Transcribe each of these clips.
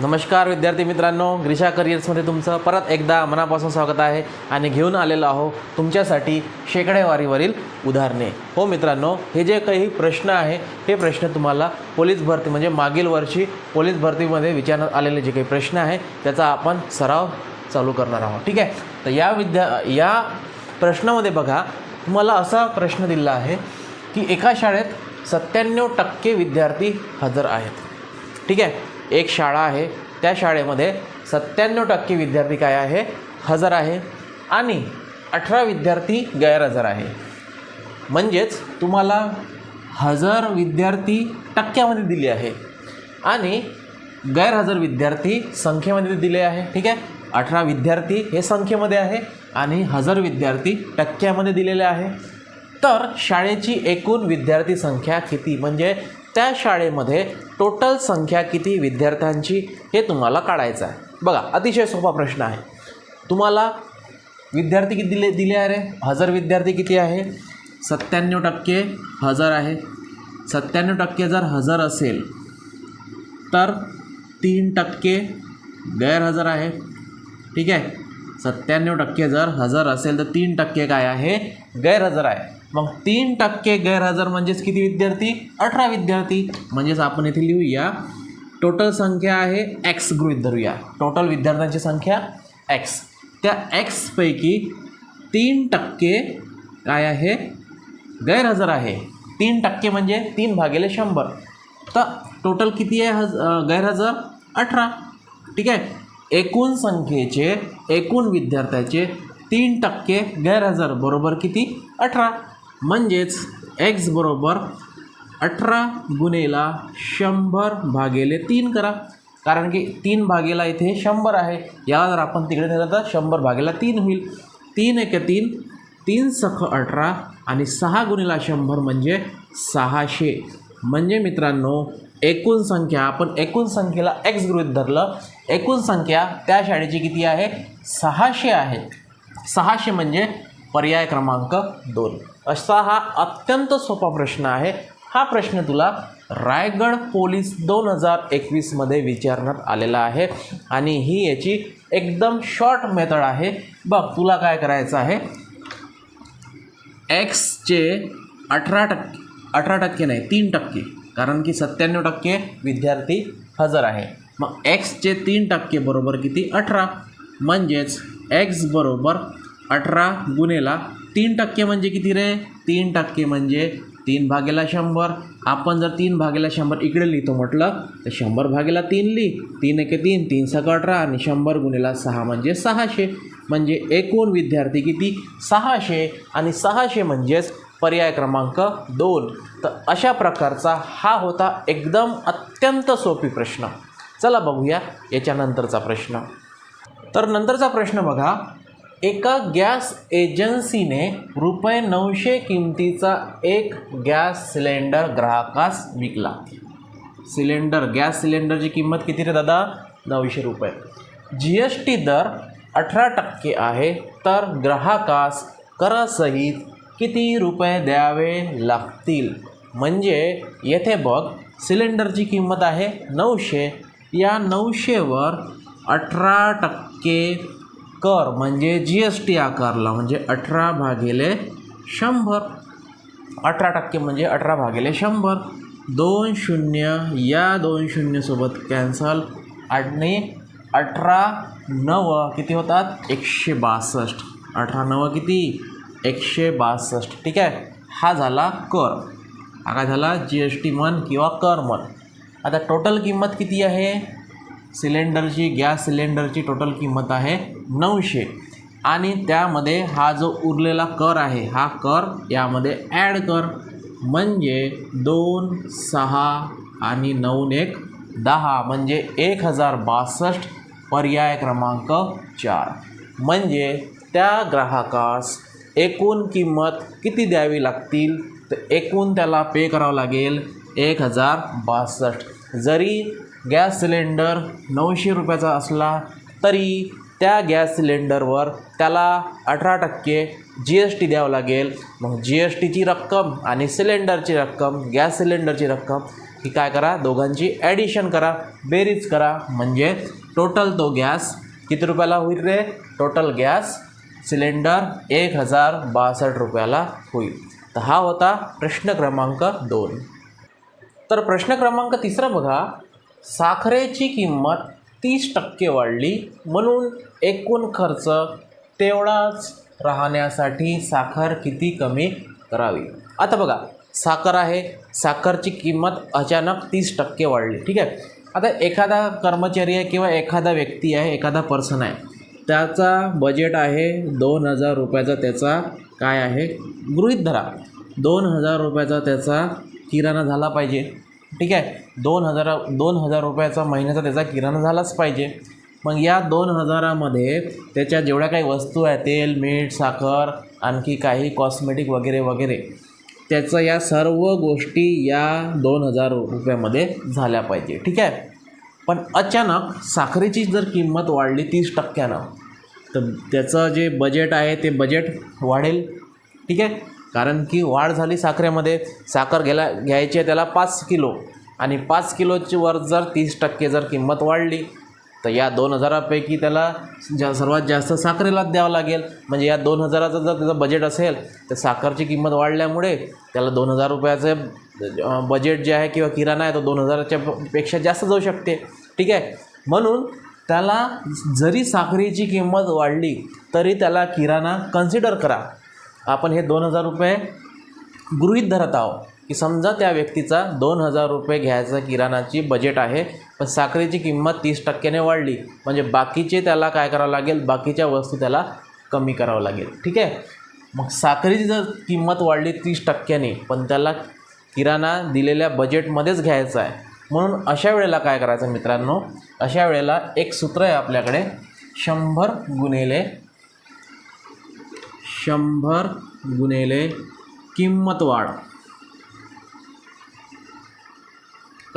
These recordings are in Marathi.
नमस्कार विद्यार्थी मित्रांनो ग्रीषा करिअर्समध्ये तुमचं परत एकदा मनापासून स्वागत आहे आणि घेऊन आलेलो आहो तुमच्यासाठी शेकडेवारीवरील उदाहरणे. हो मित्रांनो हे जे काही प्रश्न आहे हे प्रश्न तुम्हाला पोलीस भरती म्हणजे मागील वर्षी पोलीस भरतीमध्ये विचारण्यात आलेले जे काही प्रश्न आहे त्याचा आपण सराव चालू करणार आहोत. ठीक आहे? तर या विद्या या प्रश्नामध्ये बघा तुम्हाला असा प्रश्न दिला आहे की एका शाळेत सत्त्याण्णव टक्के विद्यार्थी हजर आहेत. ठीक आहे? एक शाळा आहे. त्या शाळेमध्ये सत्त्याण्णव टक्के विद्यार्थी काय आहे? हजर आहे आणि अठरा विद्यार्थी गैरहजर आहे. म्हणजेच तुम्हाला हजर विद्यार्थी टक्क्यामध्ये दिले आहे आणि गैरहजर विद्यार्थी संख्येमध्ये दिले आहे. ठीक आहे? अठरा विद्यार्थी हे संख्येमध्ये आहे आणि हजर विद्यार्थी टक्क्यामध्ये दिलेले आहे. तर शाळेची एकूण विद्यार्थी संख्या किती? म्हणजे त्या शाळेमध्ये टोटल संख्या किती विद्यार्थ्यांची हे तुम्हाला काढायचं आहे. बघा अतिशय सोपा प्रश्न आहे. तुम्हाला विद्यार्थी किती दिले दिले आहे रे? हजर विद्यार्थी किती आहे? सत्त्याण्णव टक्के हजर आहे. सत्त्याण्णव टक्के जर हजर असेल तर तीन टक्के गैरहजर आहे. ठीक आहे? सत्त्याण्णव टक्के जर हजर असेल तर तीन टक्के काय आहे? गैरहजर आहे. मग तीन टक्के गैरहजर म्हणजेच किती विद्यार्थी? अठरा विद्यार्थी. म्हणजेच आपण इथे लिहूया. टोटल संख्या आहे एक्स गृहित धरूया. टोटल विद्यार्थ्यांची संख्या एक्स त्या एक्सपैकी तीन टक्के काय आहे? गैरहजर आहे. तीन टक्के म्हणजे तीन भागिले शंभर. तर टोटल किती आहे हज गैरहजर? अठरा. ठीक आहे? एकूण संख्येचे एकूण विद्यार्थ्याचे तीन टक्के गैरहजर. बरोबर किती? अठरा. म्हणजेच एक्स बरोबर अठरा गुणेला शंभर भागेले तीन करा. कारण की तीन भागेला इथे शंभर आहे. याला जर आपण तिकडे नेलं तर शंभर भागेला तीन होईल. तीन एक तीन तीन सख अठरा आणि सहा गुणेला शंभर म्हणजे सहाशे. म्हणजे मित्रांनो एकूण संख्या आपण एकूण संख्येला एक्स गृहित धरलं. एकूण संख्या त्या शाळेची किती आहे? सहाशे आहे. सहाशे म्हणजे पर्याय क्रमांक दोन. असा हा अत्यंत सोपा प्रश्न आहे. हा प्रश्न तुला रायगड पोलीस दोन हजार एकवीसमध्ये विचारण्यात आलेला आहे. आणि ही याची एकदम शॉर्ट मेथड आहे. बघ तुला काय करायचं आहे? एक्सचे अठरा टक्के अठरा टक्के नाही तीन टक्के. कारण की सत्त्याण्णव टक्के विद्यार्थी हजर आहे. मग एक्सचे तीन टक्के बरोबर किती? अठरा. म्हणजेच एक्स बरोबर अठरा गुन्हेला तीन टक्के म्हणजे किती रे? तीन टक्के म्हणजे तीन भागेला शंभर. आपण जर तीन भागेला शंभर इकडे लिहितो म्हटलं तर शंभर भागेला तीन लिही. तीन एके तीन तीन सक अठरा आणि शंभर गुणेला सहा म्हणजे सहाशे. म्हणजे एकूण विद्यार्थी किती? सहाशे. आणि सहाशे म्हणजेच पर्याय क्रमांक दोन. तर अशा प्रकारचा हा होता एकदम अत्यंत सोपी प्रश्न. चला बघूया याच्यानंतरचा प्रश्न. तर नंतरचा प्रश्न बघा. एका गॅस एजन्सीने रुपये नऊशे किमतीचा एक गॅस सिलेंडर ग्राहकास विकला. सिलेंडर गॅस सिलेंडरची किंमत किती रे दादा? नऊशे रुपये. जी एस टी दर अठरा टक्के आहे तर ग्राहकास करासहित किती रुपये द्यावे लागतील? म्हणजे येथे बघ सिलेंडरची किंमत आहे नऊशे. या नऊशेवर अठरा टक्के कर म्हणजे जी एस टी आकारला म्हणजे अठरा भागिले शंभर. अठरा टक्के म्हणजे अठरा भागिले शंभर. दोन शून्य या दोन शून्यसोबत कॅन्सल आणि अठरा नव किती होतात? एकशे बासष्ट. अठरा नवं किती? एकशे बासष्ट. ठीक आहे? हा झाला कर. हा काय झाला? जी एस टी मन किंवा कर मन आता टोटल किंमत किती आहे? सिलेंडरची गॅस सिलेंडरची टोटल किंमत आहे नऊशे. आणि त्यामध्ये हा जो उरलेला कर आहे हा कर यामध्ये ॲड कर. म्हणजे दोन सहा आणि नऊ एक दहा. म्हणजे एक हजार बासष्ट पर्याय क्रमांक चार. म्हणजे त्या ग्राहकास एकूण किंमत किती द्यावी लागतील? तर एकूण त्याला पे करावं लागेल एक हजार बासष्ट जरी गॅस सिलेंडर नऊशे रुपयाचा असला तरी त्या गॅस सिलेंडरवर त्याला अठरा टक्के जी एस टी द्यावं लागेल. मग जी एस टीची रक्कम आणि सिलेंडरची रक्कम गॅस सिलेंडरची रक्कम ही काय करा? दोघांची ॲडिशन करा. बेरीज करा. म्हणजे टोटल तो गॅस किती रुपयाला होईल रे? टोटल गॅस सिलेंडर एक हजार बासष्ट रुपयाला होईल. तर हा होता प्रश्न क्रमांक दोन. तर प्रश्न क्रमांक तिसरा बघा. साखरेची किंमत तीस टक्के वाढली. म्हणून एकूण खर्च तेवढाच राहण्यासाठी साखर किती कमी करावी? आता बघा साखर आहे. साखरची किंमत अचानक तीस टक्के वाढली. ठीक आहे? आता एखादा कर्मचारी आहे किंवा एखादा व्यक्ती आहे एखादा पर्सन आहे. त्याचा बजेट आहे दोन हजार रुपयाचा त्याचा काय आहे? गृहित धरा. दोन हजार रुपयाचा त्याचा किराणा झाला पाहिजे. ठीक आहे? दोन हजार दोन हजार रुपयाचा महिन्याचा त्याचा किराणा झालाच पाहिजे. मग या दोन हजारामध्ये त्याच्या जेवढ्या काही वस्तू आहे तेल मीठ साखर आणखी काही कॉस्मेटिक वगैरे वगैरे त्याचं या सर्व गोष्टी या दोन हजार रुपयामध्ये झाल्या पाहिजे. ठीक आहे? पण अचानक साखरेची जर किंमत वाढली तीस टक्क्यानं तर त्याचं जे बजेट आहे ते बजेट वाढेल. ठीक आहे? कारण की वाढ झाली साखरेमध्ये. साखर घ्यायला घ्यायची आहे त्याला पाच किलो. आणि पाच किलोची वर जर तीस टक्के जर किंमत वाढली तर या दोन हजारापैकी त्याला जा सर्वात जास्त साखरेलाच द्यावं लागेल. म्हणजे या दोन हजाराचं जर त्याचं बजेट असेल तर साखरची किंमत वाढल्यामुळे त्याला दोन हजार रुपयाचं बजेट जे आहे किंवा किराणा आहे तो दोन हजाराच्या पेक्षा जास्त जाऊ शकते. ठीक आहे? म्हणून त्याला जरी साखरेची किंमत वाढली तरी त्याला किराणा कन्सिडर करा. आपण हे दोन हजार रुपये गृहीत धरत आहोत. की समजा त्या व्यक्तीचा दोन हजार रुपये घ्यायचा किराणाची बजेट आहे पण साखरेची किंमत तीस टक्क्याने वाढली म्हणजे बाकीचे त्याला काय करावं लागेल? बाकीच्या वस्तू त्याला कमी करावं लागेल. ठीक आहे? मग साखरेची जर किंमत वाढली तीस टक्क्याने पण त्याला किराणा दिलेल्या बजेटमध्येच घ्यायचा आहे म्हणून अशा वेळेला काय करायचं मित्रांनो? अशा वेळेला एक सूत्र आहे आपल्याकडे शंभर गुणेले शंभर गुणेले किंमत वाढ.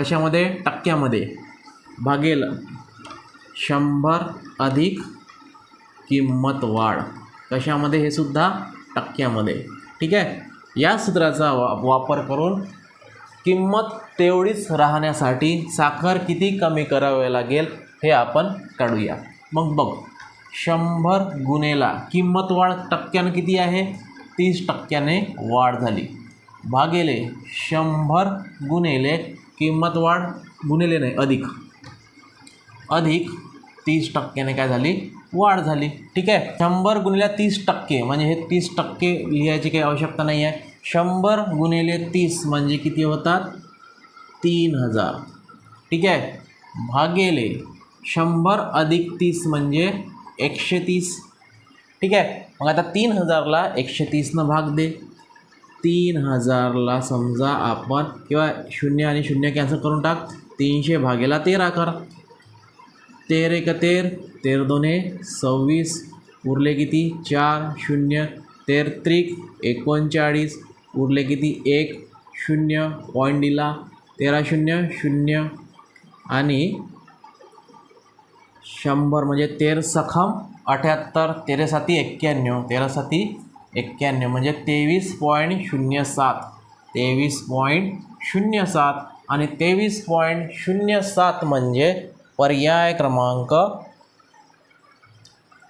कशामध्ये? टक्क्यामध्ये. भागेल. शंभर अधिक किंमत वाढ. कशामध्ये हे सुद्धा? टक्क्यामध्ये. ठीक आहे? या सूत्राचा वा वापर करून किंमत तेवढीच राहण्यासाठी साखर किती कमी करावे लागेल हे आपण काढूया. मग बघ. शंभर गुणेला किंमत वाढ टक्क्यानं किती आहे? तीस टक्क्याने वाढ झाली. भागेले. शंभर गुणेले किंमत वाढ गुणिले नाही अधिक. अधिक तीस टक्क्याने काय झाली? वाढ झाली. ठीक आहे? शंभर गुणिले तीस टक्के म्हणजे हे तीस टक्के लिहायची काही आवश्यकता नाही आहे. शंभर गुणिले तीस म्हणजे किती होतात? तीन हजार. ठीक आहे? भागेले शंभर अधिक तीस म्हणजे एकशे तीस. ठीक आहे? मग आता तीन हजारला एकशे तीसनं भाग दे. तीन हजारला समजा आपण किंवा शून्य आणि शून्य कॅन्सल करून टाक तीनशे भागेला तेरा कर. तेर एक तेर तेर दोने सव्वीस उरले किती? चार शून्य. तेर त्रिक एकोणचाळीस उरले किती? एक शून्य. पॉईंट दिला तेरा शून्य शून्य. आणि शंभर म्हणजे तेर सखम अठ्याहत्तर तेरा साती एक्क्याण्णव तेरा साती एक्क्याण्णव म्हणजे तेवीस पॉईंट शून्य सात. तेवीस पॉईंट शून्य सात आणि तेवीस पॉईंट शून्य सात म्हणजे पर्याय क्रमांक.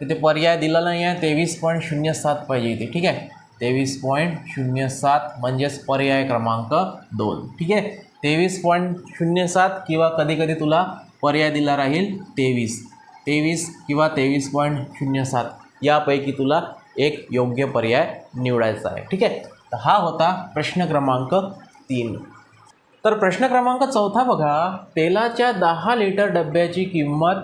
तिथे पर्याय दिला नाही आहे तेवीस पॉईंट शून्य सात पाहिजे इथे ठीक आहे? तेवीस पॉईंट शून्य सात म्हणजेच पर्याय क्रमांक दोन ठीक आहे? तेवीस पॉईंट शून्य सात किंवा कधीकधी तुला पर्याय दिला राहील तेवीस. तेवीस किंवा तेवीस पॉईंट शून्य सात यापैकी तुला एक योग्य पर्याय निवडायचा आहे. ठीक आहे? तर हा होता प्रश्न क्रमांक तीन. तर प्रश्न क्रमांक चौथा बघा. तेलाच्या दहा लिटर डब्याची किंमत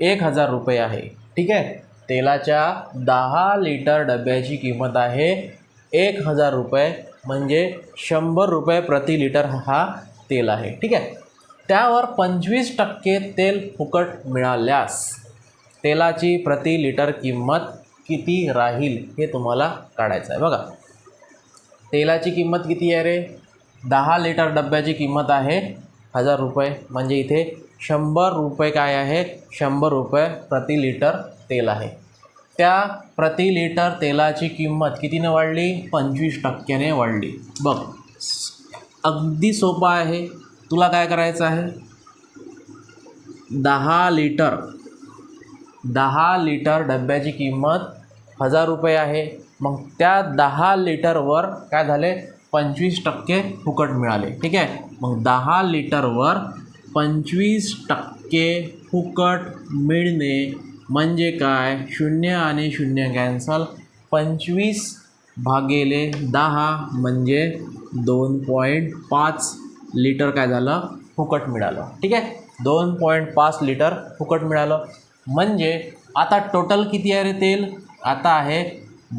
एक हजार रुपये आहे. ठीक आहे? तेलाच्या दहा लिटर डब्याची किंमत आहे एक हजार रुपये. म्हणजे शंभर रुपये प्रति लिटर हा तेल आहे. ठीक आहे? त्यावर पंचवीस टक्के तेल फुकट मिळाल्यास तेलाची प्रति लिटर किंमत किती राहील हे तुम्हाला काढायचं आहे. बघा तेलाची किंमत किती आहे रे? दहा लिटर डब्याची किंमत आहे हजार रुपये. म्हणजे इथे शंभर रुपये काय आहे? शंभर रुपये प्रति लिटर तेल आहे. त्या प्रति लिटर तेलाची किंमत कितीने वाढली? पंचवीस टक्क्याने वाढली. बघ अगदी सोपं आहे. तुला काय करायचं आहे? दहा लिटर दहा लिटर डब्याची किंमत हजार रुपये आहे. मग त्या दहा लिटरवर काय झाले? पंचवीस टक्के फुकट मिळाले. ठीक आहे? मग दहा लिटरवर पंचवीस टक्के फुकट मिळणे म्हणजे काय? शून्य आणि शून्य कॅन्सल. पंचवीस भागेले दहा म्हणजे दोन पॉईंट पाच लिटर काय झालं? फुकट मिळालं. ठीक आहे? दोन पॉईंट पाच लिटर फुकट मिळालं. म्हणजे आता टोटल किती आहे रे तेल? आता आहे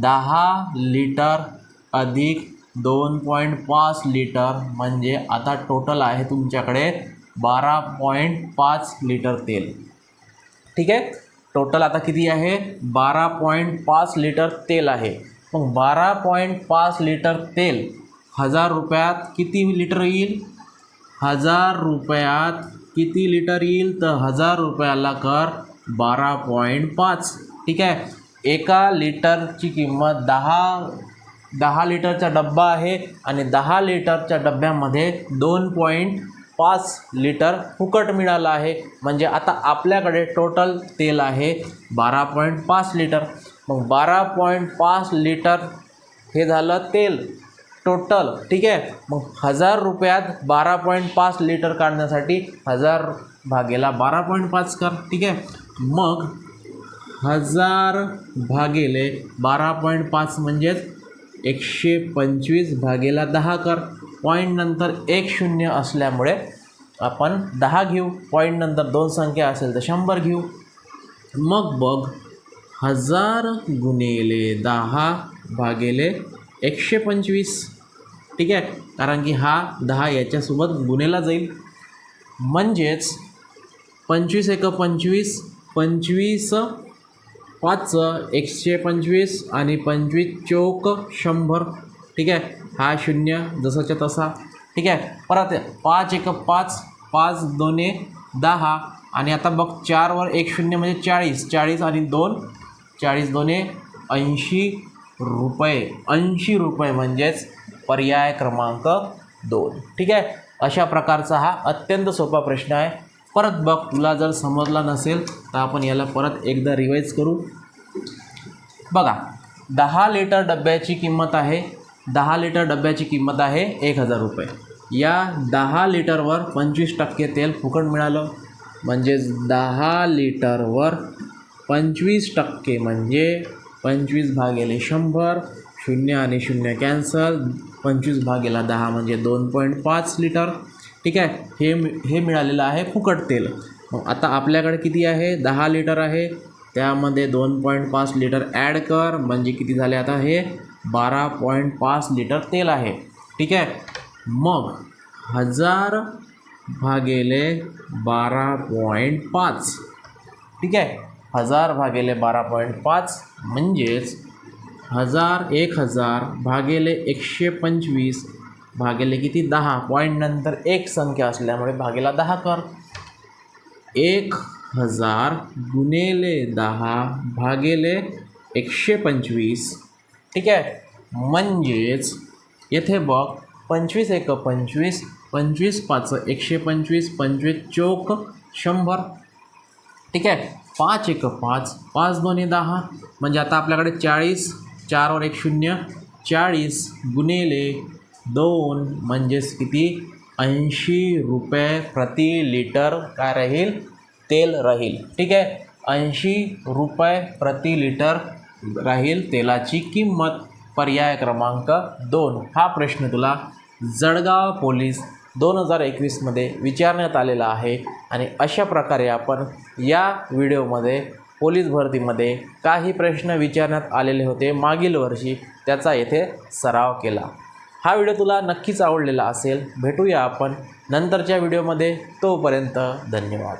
दहा लिटर अधिक दोन पॉईंट पाच लिटर म्हणजे आता टोटल आहे तुमच्याकडे बारा पॉईंट पाच लिटर तेल. ठीक आहे? टोटल आता किती आहे? बारा पॉईंट पाच लिटर तेल आहे. मग बारा पॉईंट पाच लिटर तेल हजार रुपयात किती लिटर येईल? हजार रुपयात किती लिटर येईल? तर हजार रुपयाला कर बारा पॉईंट पाच. ठीक आहे? एका लिटरची किंमत दहा दहा लिटरचा डब्बा आहे आणि दहा लिटरच्या डब्यामध्ये दोन पॉईंट पाच लिटर फुकट मिळालं आहे. म्हणजे आता आपल्याकडे टोटल तेल आहे बारा पॉईंट पाच लिटर. मग बारा पॉईंट पाच लिटर हे झालं तेल टोटल. ठीक आहे? मग हजार रुपयात बारा पॉईंट पाच लिटर काढण्यासाठी हजार भागेला बारा पॉईंट पाच कर. ठीक आहे? मग हजार भागेले बारा पॉईंट पाच म्हणजेच एकशे पंचवीस भागेला दहा कर. पॉईंट नंतर एक शून्य असल्यामुळे आपण दहा घेऊ. पॉईंट नंतर दोन संख्या असेल तर शंभर घेऊ. मग बघ हजार गुणिले दहा भागेले एकशे पंचवीस. ठीक आहे? कारण की हा दहा याच्यासोबत गुन्हेला जाईल. म्हणजेच पंचवीस एक पंचवीस पंचवीस पाच एकशे पंचवीस आणि पंचवीस चौक शंभर. ठीक आहे? हा शून्य जसाच्या तसा. ठीक आहे? परत पाच एक पाच पाच दोने दहा. आणि आता बघ चारवर एक शून्य म्हणजे चाळीस. चाळीस आणि दोन चाळीस दोने ऐंशी रुपये. ऐंशी रुपये म्हणजेच पर्याय क्रमांक दोन. ठीक आहे? अशा प्रकारचा हा अत्यंत सोपा प्रश्न आहे. परत बघ तुला जर समजला नसेल तर आपण याला परत एकदा रिवाईज करू. बघा दहा लिटर डब्याची किंमत आहे दहा लिटर डब्याची किंमत आहे एक हजार रुपये. या दहा लिटरवर पंचवीस टक्के तेल फुकट मिळालं. म्हणजेच दहा लिटरवर पंचवीस टक्के म्हणजे पंचवीस भागेले शंभर शून्य आणि शून्य कॅन्सल पंचवीस भागेला दहा म्हणजे दोन पॉईंट पाच लिटर ठीक आहे? हे मि- हे मिळालेलं आहे फुकट तेल. आता आपल्याकडे किती आहे? दहा लिटर आहे. त्यामध्ये दोन पॉईंट पाच लिटर ॲड कर. म्हणजे किती झाले आता हे? बारा पॉईंट पाच लिटर तेल आहे. ठीक आहे? मग हजार भागेले बारा पॉईंट पाच. ठीक आहे? हजार भागेले बारा पॉईंट पाच म्हणजेच हजार एक हजार भागेले एकशे पंचवीस भागेले किती? दहा. पॉईंट नंतर एक संख्या असल्यामुळे भागेला दहा कर. एक हजार गुणेले दहा भागेले एकशे पंचवीस. ठीक आहे? म्हणजेच येथे बघ पंचवीस एक पंचवीस पंचवीस पाच एकशे पंचवीस पंचवीस चौक शंभर. ठीक आहे? पाच एक पाच पाच दोन्ही दहा. म्हणजे आता आपल्याकडे चाळीस चारवर एक शून्य चाळीस गुणेले दोन म्हणजेच किती? ऐंशी रुपये प्रति लिटर काय राहील? तेल राहील. ठीक आहे? ऐंशी रुपये प्रति लिटर राहील तेलाची किंमत. पर्याय क्रमांक दोन. हा प्रश्न तुला जळगाव पोलीस दोन हजार एकवीसमध्ये विचारण्यात आलेला आहे आणि अशा प्रकारे आपण या व्हिडिओमध्ये पोलीस भरतीमध्ये काही प्रश्न विचारण्यात आलेले होते मागील वर्षी. त्याचा येथे सराव केला. हा व्हिडिओ तुला नक्कीच आवडलेला असेल. भेटूया आपण नंतरच्या व्हिडिओमध्ये. तोपर्यंत धन्यवाद.